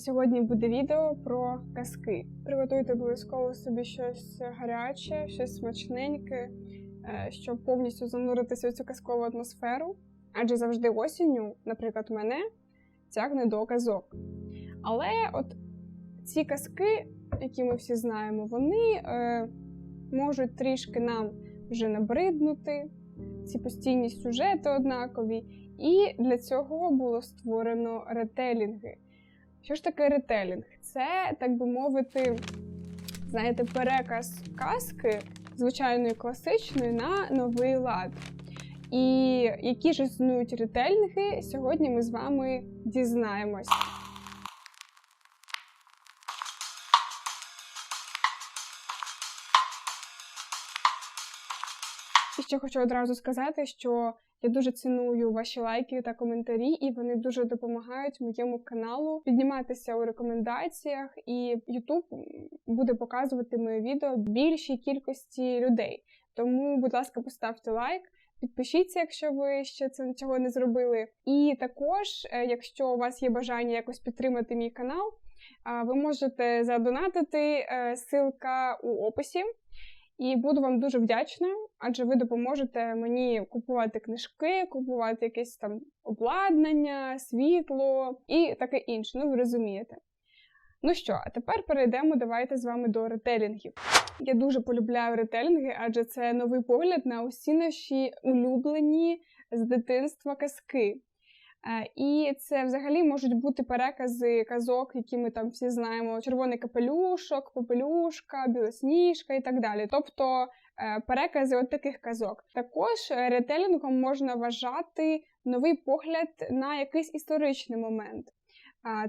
сьогодні буде відео про казки. Приготуйте обов'язково собі щось гаряче, щось смачненьке, е, щоб повністю зануритися в цю казкову атмосферу. Адже завжди осінню, наприклад, мене тягне до казок. Але от ці казки, які ми всі знаємо, вони е, можуть трішки нам вже набриднути, ці постійні сюжети однакові. І для цього було створено ретелінги. Що ж таке ретелінг? Це, так би мовити, знаєте, переказ казки звичайної класичної на новий лад. І які ж існують ретельники, сьогодні ми з вами дізнаємось. І ще хочу одразу сказати, що я дуже ціную ваші лайки та коментарі, і вони дуже допомагають моєму каналу підніматися у рекомендаціях, і YouTube буде показувати моє відео більшій кількості людей. Тому, будь ласка, поставте лайк. Підпишіться, якщо ви ще цього не зробили. І також, е, якщо у вас є бажання якось підтримати мій канал, ви можете задонатити е, ссылка у описі. І буду вам дуже вдячна, адже ви допоможете мені купувати книжки, купувати якесь там обладнання, світло і таке інше. Ну, ви розумієте. Ну що, а тепер перейдемо давайте з вами до ретелінгів. Я дуже полюбляю ретелінги, адже це новий погляд на усі наші улюблені з дитинства казки. Е, І це взагалі можуть бути перекази казок, які ми там всі знаємо: червоний капелюшок, попелюшка, білосніжка і так далі. Тобто е, перекази от таких казок. Також ретелінгом можна вважати новий погляд на якийсь історичний момент.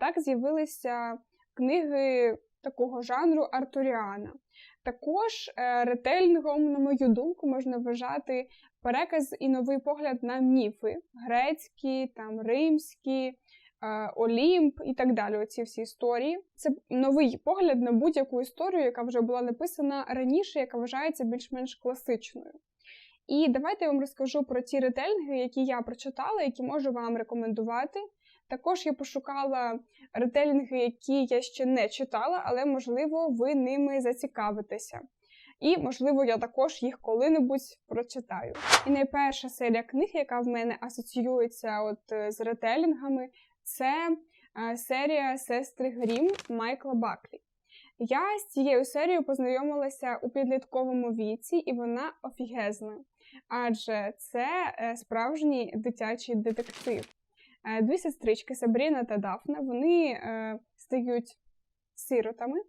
Так з'явилися книги такого жанру Артуріана. Також е, ретельнгом, на мою думку, можна вважати переказ і новий погляд на міфи грецькі, там римські, е, Олімп і так далі. Оці всі історії. Це новий погляд на будь-яку історію, яка вже була написана раніше, яка вважається більш-менш класичною. І давайте я вам розкажу про ті ретельнги, які я прочитала, які можу вам рекомендувати. Також я пошукала ретелінги, які я ще не читала, але, можливо, ви ними зацікавитеся. І, можливо, я також їх коли-небудь прочитаю. І найперша серія книг, яка в мене асоціюється от е, з ретелінгами, це е, серія Сестри Грім Майкла Баклі. Я з цією серією познайомилася у підлітковому віці, і вона офігезна. Адже це е, справжній дитячий детектив. Е, Дві сестрички Сабріна та Дафна вони е, стають сиротами,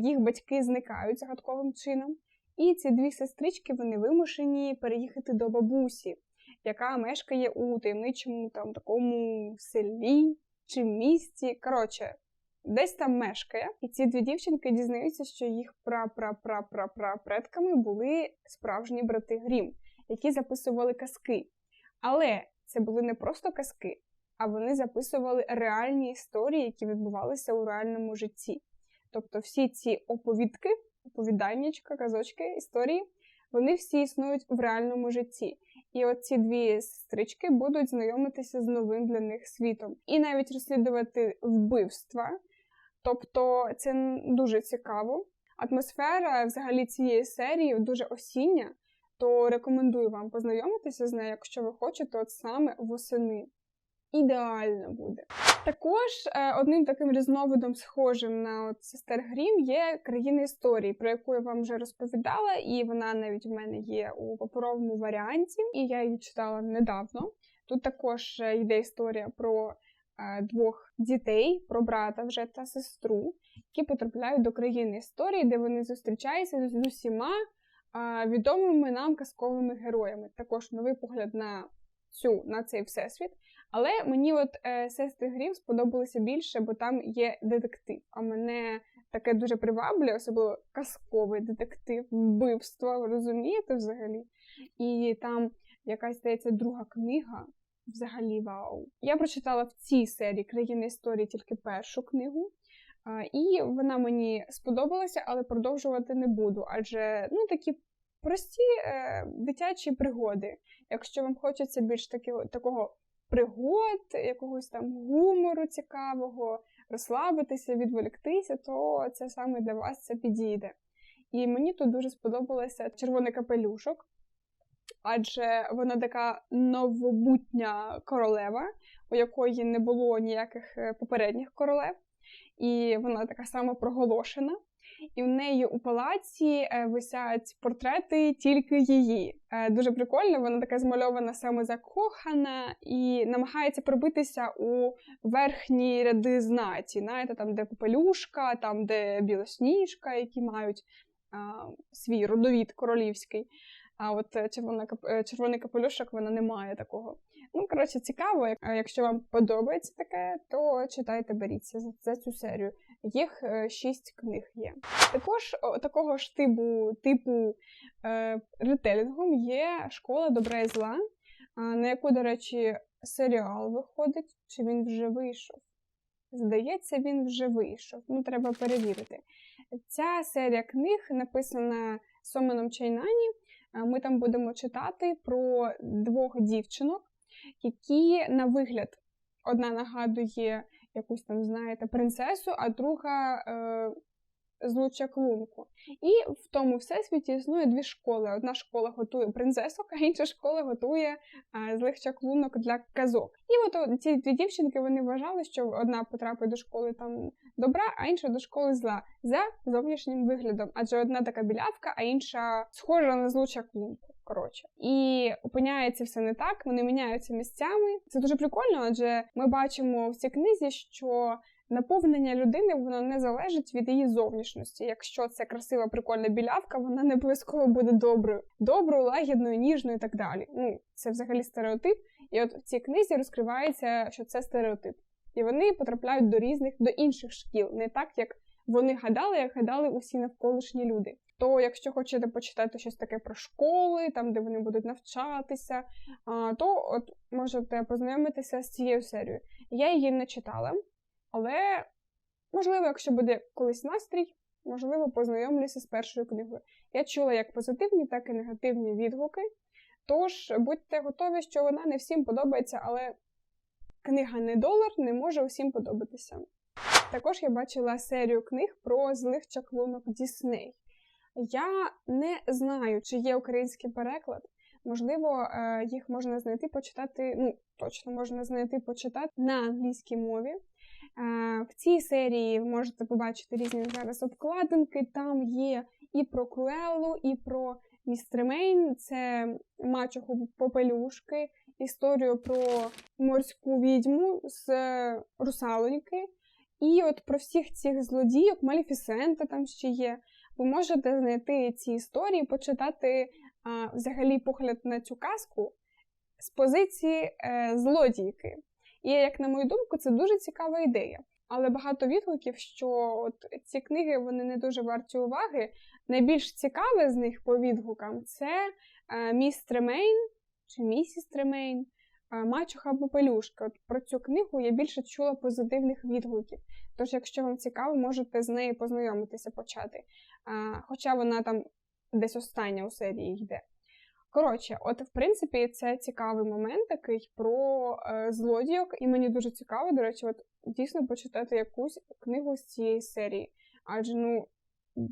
їх батьки зникають загадковим чином. І ці дві сестрички вони вимушені переїхати до бабусі, яка мешкає у таємничому там такому селі чи місті. Коротше, десь там мешкає. І ці дві дівчинки дізнаються, що їх пра-пра-пра-пра-пра-предками були справжні брати Грім, які записували казки. Але це були не просто казки, а вони записували реальні історії, які відбувалися у реальному житті. Тобто всі ці оповідки, оповіданнячка, казочки, історії, вони всі існують в реальному житті. І от ці дві сестрички будуть знайомитися з новим для них світом і навіть розслідувати вбивства. Тобто це дуже цікаво. Атмосфера взагалі цієї серії дуже осіння, то рекомендую вам познайомитися з нею, якщо ви хочете, от саме восени ідеально буде. Також е, одним таким різновидом, схожим на от сестер Грім, є країна історії, про яку я вам вже розповідала, і вона навіть в мене є у паперовому варіанті, і я її читала недавно. Тут також е, йде історія про е, двох дітей, про брата вже та сестру, які потрапляють до країни історії, де вони зустрічаються з усіма відомими нам казковими героями. Також новий погляд на цю на цей всесвіт. Але мені от е, сестри Грім сподобалося більше, бо там є детектив. А мене таке дуже приваблює, особливо казковий детектив, вбивство, розумієте взагалі? І там якась здається друга книга. Взагалі, вау. Я прочитала в цій серії країни історії тільки першу книгу. І вона мені сподобалася, але продовжувати не буду. Адже ну такі прості е, дитячі пригоди. Якщо вам хочеться більш таки, такого пригод, якогось там гумору цікавого, розслабитися, відволіктися, то це саме для вас це підійде. І мені тут дуже сподобалося червоний капелюшок, адже вона така новобутня королева, у якої не було ніяких е, попередніх королев, і вона така сама проголошена і в неї у палаці е, висять портрети тільки її. Е, дуже прикольно, вона така змальована саме закохана і намагається пробитися у верхні ряди знаті. Знаєте, там, де попелюшка, там, де білосніжка, які мають а, свій родовід королівський. А от е, червона, червоний капелюшок вона не має такого. Ну, коротше, цікаво. Якщо вам подобається таке, то читайте, беріться за, за цю серію. Їх е, шість книг є. Також такого ж типу типу е, ретелінгом є школа добра і зла, на яку, до речі, серіал виходить, чи він вже вийшов. Здається, він вже вийшов. Ну, треба перевірити. Ця серія книг написана Соменом Чайнані. Ми там будемо читати про двох дівчинок, які на вигляд одна нагадує якусь там, знаєте, принцесу, а друга е, злу чаклунку. І в тому всесвіті існує дві школи. Одна школа готує принцесок, а інша школа готує а, злих чаклунок для казок. І от ці дві дівчинки вони вважали, що одна потрапить до школи там добра, а інша до школи зла за зовнішнім виглядом. Адже одна така білявка, а інша схожа на злу чаклунку. Коротше, і опиняється все не так. Вони міняються місцями. Це дуже прикольно, адже ми бачимо в цій книзі, що Наповнення людини воно не залежить від її зовнішності. Якщо це красива, прикольна білявка, вона не обов'язково буде доброю, доброю, лагідною, ніжною і так далі. Ну, це взагалі стереотип. І от в цій книзі розкривається, що це стереотип. І вони потрапляють до різних, до інших шкіл, не так, як вони гадали, як гадали усі навколишні люди. То, якщо хочете почитати щось таке про школи, там де вони будуть навчатися, то от можете познайомитися з цією серією. Я її не читала. Але, можливо, якщо буде колись настрій, можливо, познайомлюся з першою книгою. Я чула як позитивні, так і негативні відгуки. Тож будьте готові, що вона не всім подобається, але книга не долар не може усім подобатися. Також я бачила серію книг про злих чаклунок Дісней. Я не знаю, чи є український переклад. Можливо, е, їх можна знайти почитати, ну, точно можна знайти почитати на англійській мові. В цій серії ви можете побачити різні зараз обкладинки. Там є і про Круеллу, і про Містремейн, це мачуху Попелюшки, історію про морську відьму з русалоньки. І от про всіх цих злодійок, Маліфісента там ще є. Ви можете знайти ці історії, почитати а, взагалі погляд на цю казку з позиції е, злодійки. І, як на мою думку, це дуже цікава ідея. Але багато відгуків, що от ці книги вони не дуже варті уваги. Найбільш цікаве з них по відгукам це е, міс Тремейн чи місіс Тремейн, Мачуха Попелюшка. От Про цю книгу я більше чула позитивних відгуків. Тож, якщо вам цікаво, можете з нею познайомитися почати. Хоча вона там десь остання у серії йде. Коротше, от, в принципі, це цікавий момент такий про е, злодійок, і мені дуже цікаво, до речі, от дійсно почитати якусь книгу з цієї серії. Адже, ну,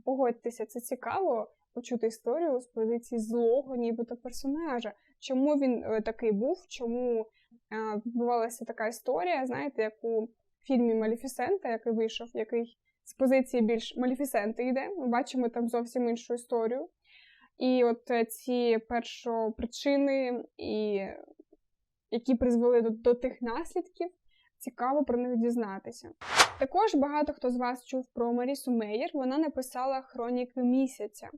погодьтеся, це цікаво почути історію з позиції злого, нібито персонажа. Чому він е, такий був, чому е, відбувалася така історія, знаєте, як у фільмі Маліфісента, який вийшов, який з позиції більш Маліфісенти йде. Ми бачимо там зовсім іншу історію. І от е, ці першопричини, і які призвели до, до тих наслідків, цікаво про них дізнатися. Також багато хто з вас чув про Марісу Мейєр, вона написала Хроніки місяця.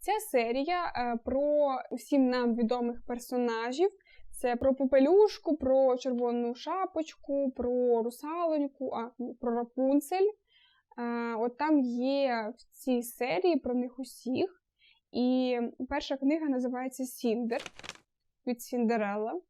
Ця серія е, про усім нам відомих персонажів. Це про Попелюшку, про червону шапочку, про русалоньку, а про Рапунцель. Е, от там є в цій серії про них усіх. І перша книга називається Сіндер від Сіндерелла.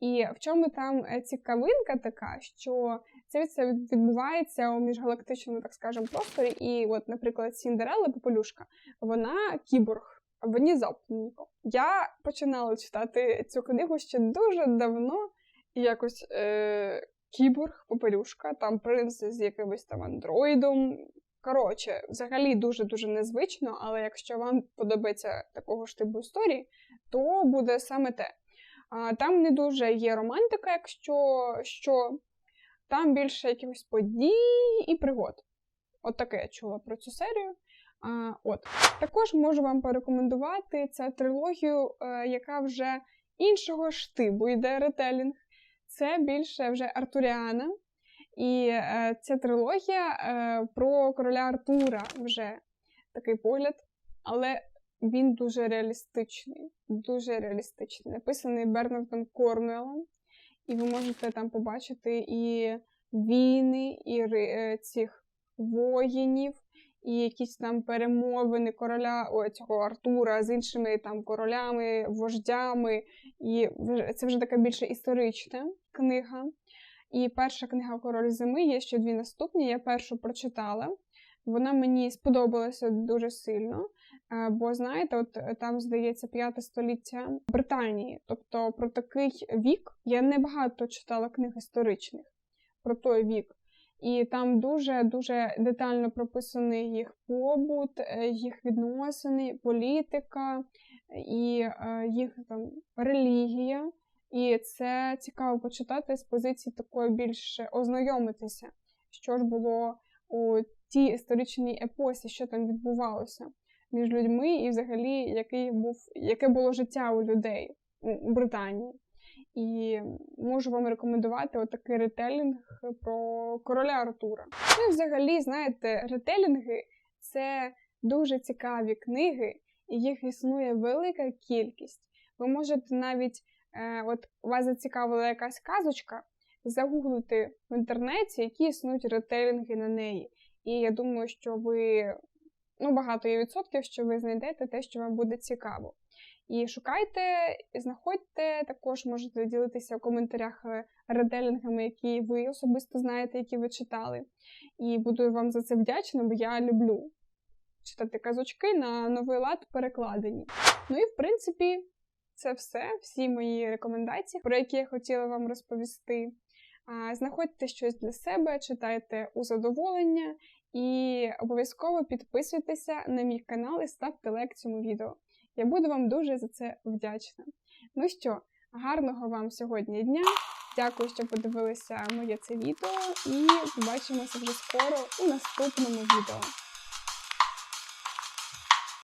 І в чому там е, цікавинка така, що Це все відбувається у міжгалактичному, так скажемо, просторі. І, от, наприклад, Сіндерелла Попелюшка, вона кіборг, а внезапненько. Я починала читати цю книгу ще дуже давно, і якось е- кіборг, Попелюшка, там принц з якимось там андроїдом. Коротше, взагалі дуже-дуже незвично, але якщо вам подобається такого ж типу історії, то буде саме те. Там не дуже є романтика, якщо що, там більше якихось подій і пригод. От таке я чула про цю серію. А, от. Також можу вам порекомендувати цю трилогію, е, яка вже іншого штибу йде ретелінг. Це більше вже Артуріана. І е, ця трилогія е, про короля Артура вже такий погляд, але він дуже реалістичний, дуже реалістичний. Написаний Бернардом Корнуелом, і ви можете там побачити і війни, і е, цих воїнів, і якісь там перемовини короля цього Артура з іншими там королями, вождями. І це вже така більше історична книга. І перша книга Король зими є ще дві наступні. Я першу прочитала. Вона мені сподобалася дуже сильно. Е, бо знаєте, от е, там здається п'яте століття Британії. Тобто про такий вік я не багато читала книг історичних про той вік. І там дуже дуже детально прописаний їх побут, е, їх відносини, політика і їх там релігія. І це цікаво почитати з позиції такої більше ознайомитися, що ж було у тій історичній епосі, що там відбувалося між людьми, і взагалі який був, яке було життя у людей у Британії. І можу вам рекомендувати отакий ретелінг про короля Артура. Ну взагалі, знаєте, ретелінги це дуже цікаві книги, і їх існує велика кількість. Ви можете навіть, е, от вас зацікавила якась казочка, загуглити в інтернеті, які існують ретелінги на неї. І я думаю, що ви ну, багато є відсотків, що ви знайдете те, що вам буде цікаво. І шукайте, знаходьте, також можете ділитися в коментарях е, ределінгами, які ви особисто знаєте, які ви читали. І буду вам за це вдячна, бо я люблю читати казочки на новий лад перекладені. Ну і в принципі, це все, всі мої рекомендації, про які я хотіла вам розповісти. Знаходьте щось для себе, читайте у задоволення і обов'язково підписуйтеся на мій канал і ставте лайк цьому відео. Я буду вам дуже за це вдячна. Ну що, гарного вам сьогодні дня! Дякую, що подивилися моє це відео, і побачимося вже скоро у наступному відео.